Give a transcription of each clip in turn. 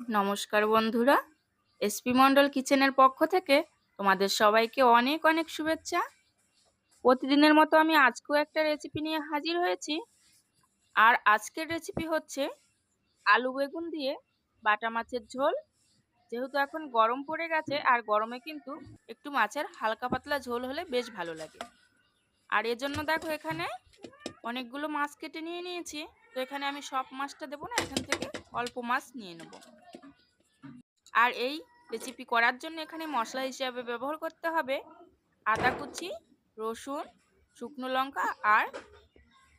নমস্কার বন্ধুরা এসপি মন্ডল কিচেনের পক্ষ থেকে তোমাদের সবাইকে অনেক অনেক শুভেচ্ছা। প্রতিদিনের মতো আমি আজকেও একটা রেসিপি নিয়ে হাজির হয়েছি। আর আজকের রেসিপি হচ্ছে আলু বেগুন দিয়ে বাটা মাছের ঝোল। যেহেতু এখন গরম পড়ে গেছে, আর গরমে কিন্তু একটু মাছের হালকা পাতলা ঝোল হলে বেশ ভালো লাগে। আর এজন্য দেখো এখানে অনেকগুলো মাছ কেটে নিয়ে নিয়েছি। তো এখানে আমি সব মাছটা দেবো না, এখান থেকে অল্প মাছ নিয়ে নেব। আর এই রেসিপি করার জন্য এখানে মশলা হিসাবে ব্যবহার করতে হবে আদা কুচি, রসুন, শুকনো লঙ্কা আর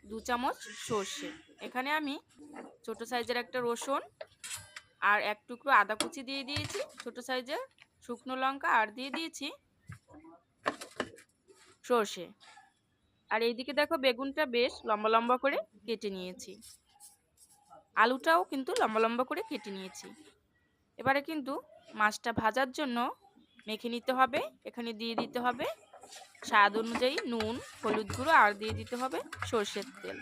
দু চামচ সর্ষে। এখানে আমি ছোট সাইজের একটা রসুন আর এক টুকরো আদা কুচি দিয়ে দিয়েছি। ছোট সাইজের শুকনো লঙ্কা আর দিয়ে দিয়েছি সর্ষে। আর এইদিকে দেখো বেগুনটা বেশ লম্বা লম্বা করে কেটে নিয়েছি। আলুটাও কিন্তু লম্বা লম্বা করে কেটে নিয়েছি। এবারে কিন্তু মাছটা ভাজার জন্য মেখে নিতে হবে, এখানে দিয়ে দিতে হবে স্বাদ অনুযায়ী নুন, হলুদ গুঁড়ো আর দিয়ে দিতে হবে সর্ষের তেল।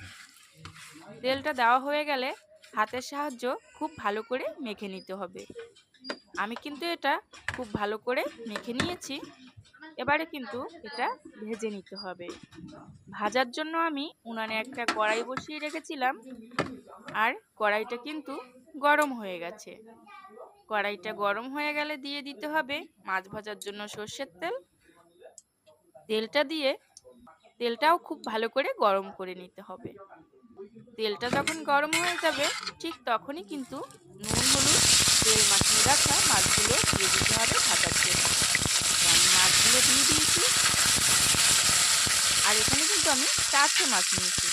তেলটা দেওয়া হয়ে গেলে হাতের সাহায্য খুব ভালো করে মেখে নিতে হবে। আমি কিন্তু এটা খুব ভালো করে মেখে নিয়েছি, এবারে কিন্তু এটা ভেজে নিতে হবে। ভাজার জন্য আমি উনানে একটা কড়াই বসিয়ে রেখেছিলাম আর কড়াইটা কিন্তু গরম হয়ে গেছে। কড়াইটা গরম হয়ে গেলে দিয়ে দিতে হবে মাছ ভাজার জন্য সর্ষের তেল। তেলটা দিয়ে, তেলটাও খুব ভালো করে গরম করে নিতে হবে। তেলটা যখন গরম হয়ে যাবে, ঠিক তখনই কিন্তু নুন, হলুদ, তেল মাখিয়ে রাখা মাছগুলো দিয়ে দিতে হবে ভাজার জন্য। আমি মাছগুলো দিয়ে দিয়েছি। আর এখানে কিন্তু আমি চারটে মাছ নিয়েছি।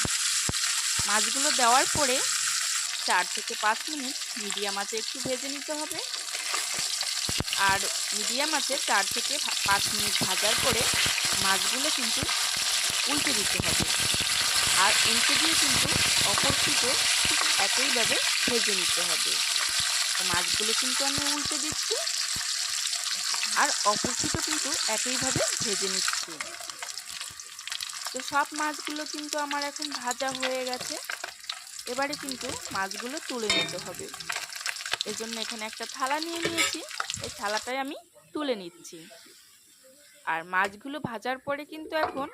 মাছগুলো দেওয়ার পরে চার থেকে পাঁচ মিনিট মিডিয়াম আঁচে একটু ভেজে নিতে হবে। আর মিডিয়াম আঁচে চার থেকে পাঁচ মিনিট ভাজার পরে মাছগুলো কিন্তু উল্টে দিতে হবে। আর উল্টে দিয়ে কিন্তু অপর পিঠে ঠিক একইভাবে ভেজে নিতে হবে। মাছগুলো কিন্তু আমি উল্টে দিচ্ছি। আর অপর পিঠে কিন্তু একইভাবে ভেজে নিচ্ছি। তো সব মাছগুলো কিন্তু আমার এখন ভাজা হয়ে গেছে। এবারে কিন্তু মাছগুলো তুলে নিতে হবে। এজন্য এখানে একটা থালা নিয়ে নিয়েছি। এই থালাটাই আমি তুলে নিচ্ছি। আর মাছগুলো ভাজার পরে কিন্তু এখন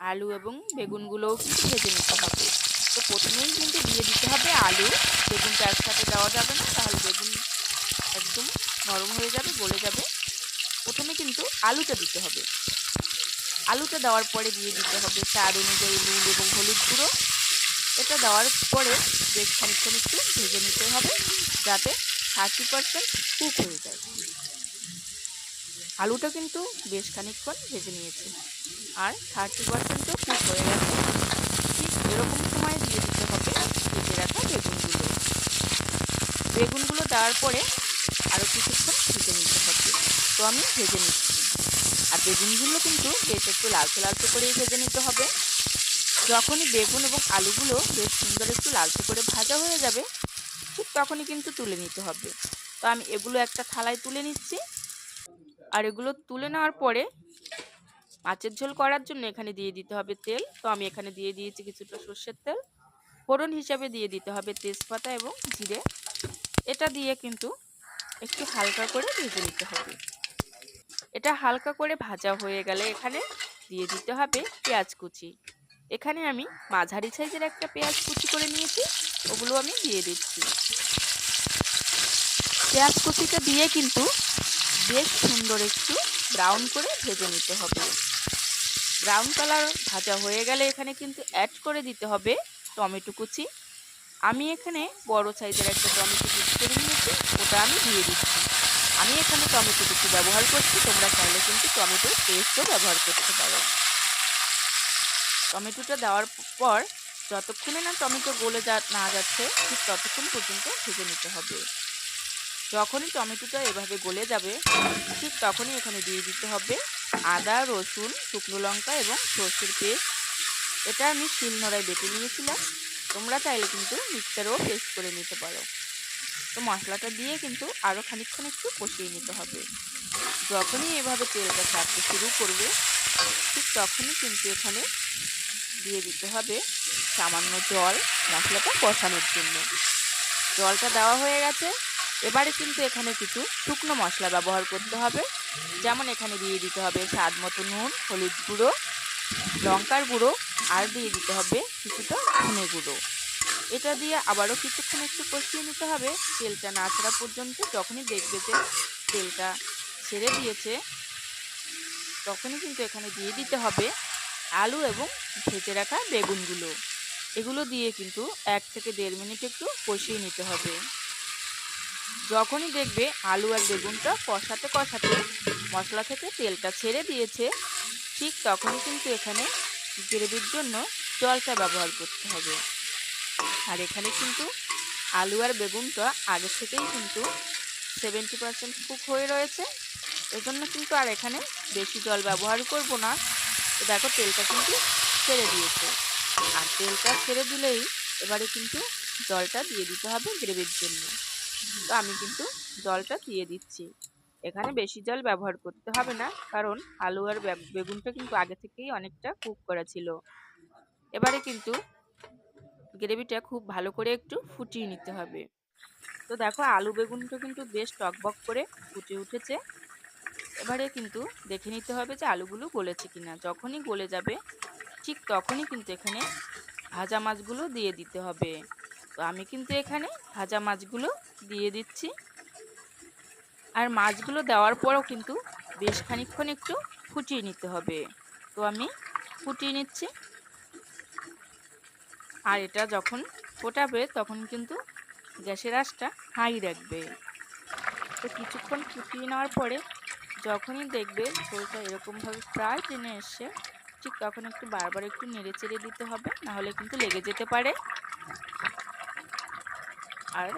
আলু এবং বেগুনগুলোও কিন্তু ভেজে নিতে হবে। তো প্রথমেই কিন্তু দিয়ে দিতে হবে আলু। বেগুনটা একসাথে দেওয়া যাবে না, তাহলে বেগুন একদম নরম হয়ে যাবে, গলে যাবে। প্রথমে কিন্তু আলুটা দিতে হবে। আলুটা দেওয়ার পরে দিয়ে দিতে হবে স্বাদ অনুযায়ী নুন এবং হলুদ গুঁড়ো। এটা দেওয়ার পরে বেশ খানিকক্ষণ একটু ভেজে নিতে হবে যাতে থার্টি পারসেন্ট কুক হয়ে যায়। আলুটা কিন্তু বেশ খানিকক্ষণ ভেজে নিয়েছি আর থার্টি পারসেন্টও কুক হয়ে গেছে। ঠিক এরকম সময় দিয়ে দিতে হবে ভেজে রাখা বেগুনগুলো। বেগুনগুলো দেওয়ার পরে আরও কিছুক্ষণ ভেজে নিতে হবে। তো আমি ভেজে নিচ্ছি। আর বেগুনগুলো কিন্তু বেশ একটু লালচে লালচে করেই ভেজে নিতে হবে। যখনই বেগুন এবং আলুগুলো বেশ সুন্দর একটু লালচে করে ভাজা হয়ে যাবে, ঠিক তখনই কিন্তু তুলে নিতে হবে। তো আমি এগুলো একটা থালায় তুলে নিচ্ছি। আর এগুলো তুলে নেওয়ার পরে মাছের ঝোল করার জন্য এখানে দিয়ে দিতে হবে তেল। তো আমি এখানে দিয়ে দিয়েছি কিছুটা সর্ষের তেল। ফোড়ন হিসাবে দিয়ে দিতে হবে তেজপাতা এবং জিরে। এটা দিয়ে কিন্তু একটু হালকা করে ভেজে নিতে হবে। এটা হালকা করে ভাজা হয়ে গেলে এখানে দিয়ে দিতে হবে পেঁয়াজ কুচি। এখানে আমি মাঝারি সাইজের একটা পেঁয়াজ কুচি করে নিয়েছি, ওগুলো আমি দিয়ে দিচ্ছি। পেঁয়াজ কুচিটা দিয়ে কিন্তু বেশ সুন্দর একটু ব্রাউন করে ভেজে নিতে হবে। ব্রাউন কালার ভাজা হয়ে গেলে এখানে কিন্তু অ্যাড করে দিতে হবে টমেটো কুচি। আমি এখানে বড় সাইজের একটা টমেটো কুচি করে নিয়েছি, ওটা আমি দিয়ে দিচ্ছি। আমি এখানে টমেটো কুচি ব্যবহার করছি, তোমরা চাইলে কিন্তু টমেটোর পেস্টও ব্যবহার করতে পারো। টমেটোটা দেওয়ার পর যতক্ষণে না টমেটো গলে যা, না যাচ্ছে, ঠিক ততক্ষণ পর্যন্ত ভেজে নিতে হবে। যখনই টমেটোটা এভাবে গলে যাবে, ঠিক তখনই এখানে দিয়ে দিতে হবে আদা, রসুন, শুকনো লঙ্কা এবং সর্ষের পেস্ট। এটা আমি শিলনোড়ায় বেটে নিয়েছিলাম। তোমরা চাইলে কিন্তু মিক্সারেও পেস্ট করে নিতে পারো। তো মশলাটা দিয়ে কিন্তু আরও খানিকক্ষণ একটু কষিয়ে নিতে হবে। যখনই এভাবে তেলটা ছাড়তে শুরু করবে, ঠিক তখনই কিন্তু এখানে দিয়ে দিতে হবে সামান্য জল মশলাটা কষানোর জন্য। জলটা দেওয়া হয়ে গেছে। এবারে কিন্তু এখানে কিছু শুকনো মশলা ব্যবহার করতে হবে। যেমন এখানে দিয়ে দিতে হবে স্বাদ মতো নুন, হলুদ গুঁড়ো, লঙ্কার গুঁড়ো, আর দিয়ে দিতে হবে কিছুটা ধনে গুঁড়ো। এটা দিয়ে আবারও কিছুক্ষণ একটু কষিয়ে নিতে হবে। তেলটা না ছাড়া পর্যন্ত যখনই দেখবে যে তেলটা ছেড়ে দিয়েছে, তখনই কিন্তু এখানে দিয়ে দিতে হবে আলু এবং ভেজে রাখা বেগুনগুলো। এগুলো দিয়ে কিন্তু এক থেকে দেড় মিনিট একটু কষিয়ে নিতে হবে। যখনই দেখবে আলু আর বেগুনটা কষাতে কষাতে মশলা থেকে তেলটা ছেড়ে দিয়েছে, ঠিক তখনই কিন্তু এখানে গ্রেভির জন্য জলটা ব্যবহার করতে হবে। আর এখানে কিন্তু আলু আর বেগুনটা আগে থেকেই কিন্তু সেভেন্টি পার্সেন্ট কুক হয়ে রয়েছে। এজন্য কিন্তু আর এখানে বেশি জল ব্যবহার করব না। তো দেখো তেলটা কিন্তু ছেড়ে দিয়েছে। আর তেলটা ছেড়ে দিলেই এবারে কিন্তু জলটা দিয়ে দিতে হবে গ্রেভির জন্য। তো আমি কিন্তু জলটা দিয়ে দিচ্ছি। এখানে বেশি জল ব্যবহার করতে হবে না, কারণ আলু আর বেগুনটা কিন্তু আগে থেকেই অনেকটা কুক করা ছিল। এবারে কিন্তু গ্রেভিটা খুব ভালো করে একটু ফুটিয়ে নিতে হবে। তো দেখো আলু, বেগুনটা কিন্তু বেশ টকবক করে ফুটে উঠেছে। এবারে কিন্তু দেখে নিতে হবে যে আলুগুলো গলেছে কিনা। যখনই গলে যাবে, ঠিক তখনই কিন্তু এখানে ভাজা মাছগুলো দিয়ে দিতে হবে। তো আমি কিন্তু এখানে ভাজা মাছগুলো দিয়ে দিচ্ছি। আর মাছগুলো দেওয়ার পরও কিন্তু বেশ খানিক্ষণ একটু ফুটিয়ে নিতে হবে। তো আমি ফুটিয়ে নিচ্ছি। আর এটা যখন ফোটাবে, তখন কিন্তু গ্যাসের আঁচটা হাই রাখবে। তো কিছুক্ষণ ফুটিয়ে নেওয়ার পরে যখনই দেখবে ঝোলটা এরকমভাবে প্রায় টেনে এসছে, ঠিক তখন একটু বারবার একটু নেড়ে চেড়ে দিতে হবে নাহলে কিন্তু লেগে যেতে পারে। আর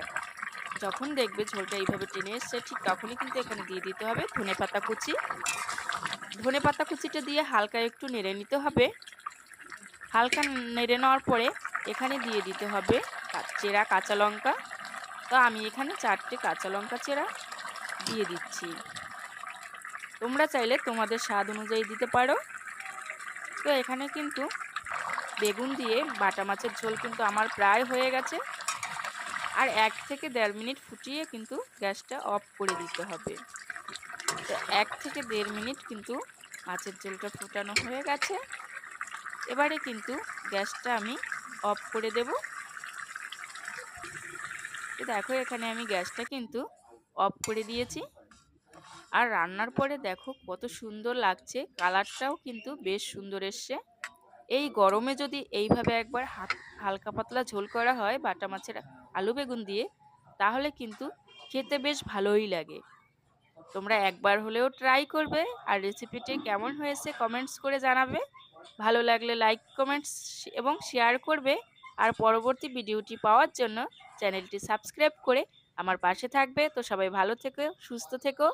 যখন দেখবে ঝোলটা এইভাবে টেনে এসছে, ঠিক তখনই কিন্তু এখানে দিয়ে দিতে হবে ধনে পাতা কুচি। ধনে পাতা কুচিটা দিয়ে হালকা একটু নেড়ে নিতে হবে। হালকা নেড়ে নেওয়ার পরে এখানে দিয়ে দিতে হবে চেরা কাঁচা লঙ্কা। তো আমি এখানে চারটে কাঁচা লঙ্কা চেরা দিয়ে দিচ্ছি। তোমরা চাইলে তোমাদের স্বাদ অনুযায়ী দিতে পারো। তো এখানে কিন্তু বেগুন দিয়ে বাটা মাছের ঝোল কিন্তু আমার প্রায় হয়ে গেছে। আর এক থেকে দেড় মিনিট ফুটিয়ে কিন্তু গ্যাসটা অফ করে দিতে হবে। তো এক থেকে দেড় মিনিট কিন্তু মাছের ঝোলটা ফুটানো হয়ে গেছে। এবারে কিন্তু গ্যাসটা আমি অফ করে দেব। দেখো এখানে আমি গ্যাসটা কিন্তু অফ করে দিয়েছি। আর রান্নার পরে দেখো কত সুন্দর লাগছে। কালারটাও কিন্তু বেশ সুন্দর এসছে। এই গরমে যদি এইভাবে একবার হালকা পাতলা ঝোল করা হয় বাটা মাছের আলু বেগুন দিয়ে, তাহলে কিন্তু খেতে বেশ ভালোই লাগে। তোমরা একবার হলেও ট্রাই করবে আর রেসিপিটি কেমন হয়েছে কমেন্টস করে জানাবে। ভালো লাগলে লাইক কমেন্টস এবং শেয়ার করবে। আর পরবর্তী ভিডিওটি পাওয়ার জন্য চ্যানেলটি সাবস্ক্রাইব করে আমার পাশে থাকবে। তো সবাই ভালো থেকো, সুস্থ থেকো।